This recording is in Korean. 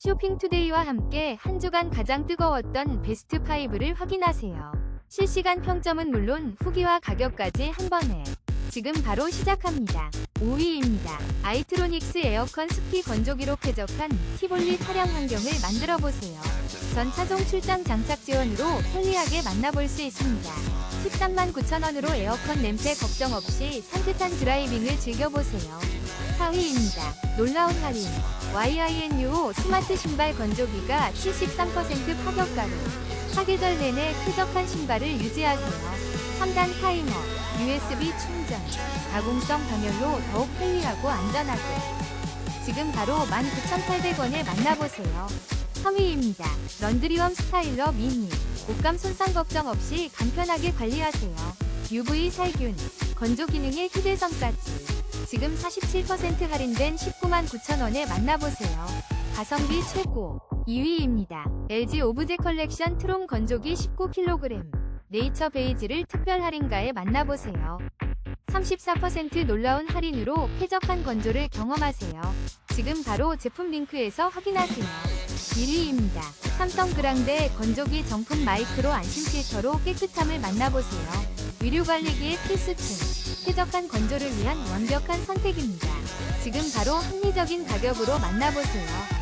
쇼핑투데이와 함께 한 주간 가장 뜨거웠던 베스트 5를 확인하세요. 실시간 평점은 물론 후기와 가격까지 한 번에 지금 바로 시작합니다. 5위입니다. 아이트로닉스 에어컨 습기 건조기로 쾌적한 티볼리 차량 환경을 만들어 보세요. 전 차종 출장 장착 지원으로 편리하게 만나볼 수 있습니다. 13만 9천원으로 에어컨 냄새 걱정 없이 산뜻한 드라이빙을 즐겨보세요. 4위입니다. 놀라운 할인. YINUO 스마트 신발 건조기가 73% 파격가로 사계절 내내 쾌적한 신발을 유지하세요. 3단 타이머, USB 충전, 가공성 방열로 더욱 편리하고 안전하게. 지금 바로 19,800원에 만나보세요. 3위입니다. 런드리원 스타일러 미니. 옷감 손상 걱정 없이 간편하게 관리하세요. UV 살균, 건조 기능의 휴대성까지. 지금 47% 할인된 19만 9천원에 만나보세요. 가성비 최고. 2위입니다. LG 오브제 컬렉션 트롬 건조기 19kg. 네이처 베이지를 특별 할인가에 만나보세요. 34% 놀라운 할인으로 쾌적한 건조를 경험하세요. 지금 바로 제품 링크에서 확인하세요. 1위입니다. 삼성 그랑데 건조기 정품 마이크로 안심 필터로 깨끗함을 만나보세요. 위류 관리기의 필수품. 쾌적한 건조를 위한 완벽한 선택입니다. 지금 바로 합리적인 가격으로 만나보세요.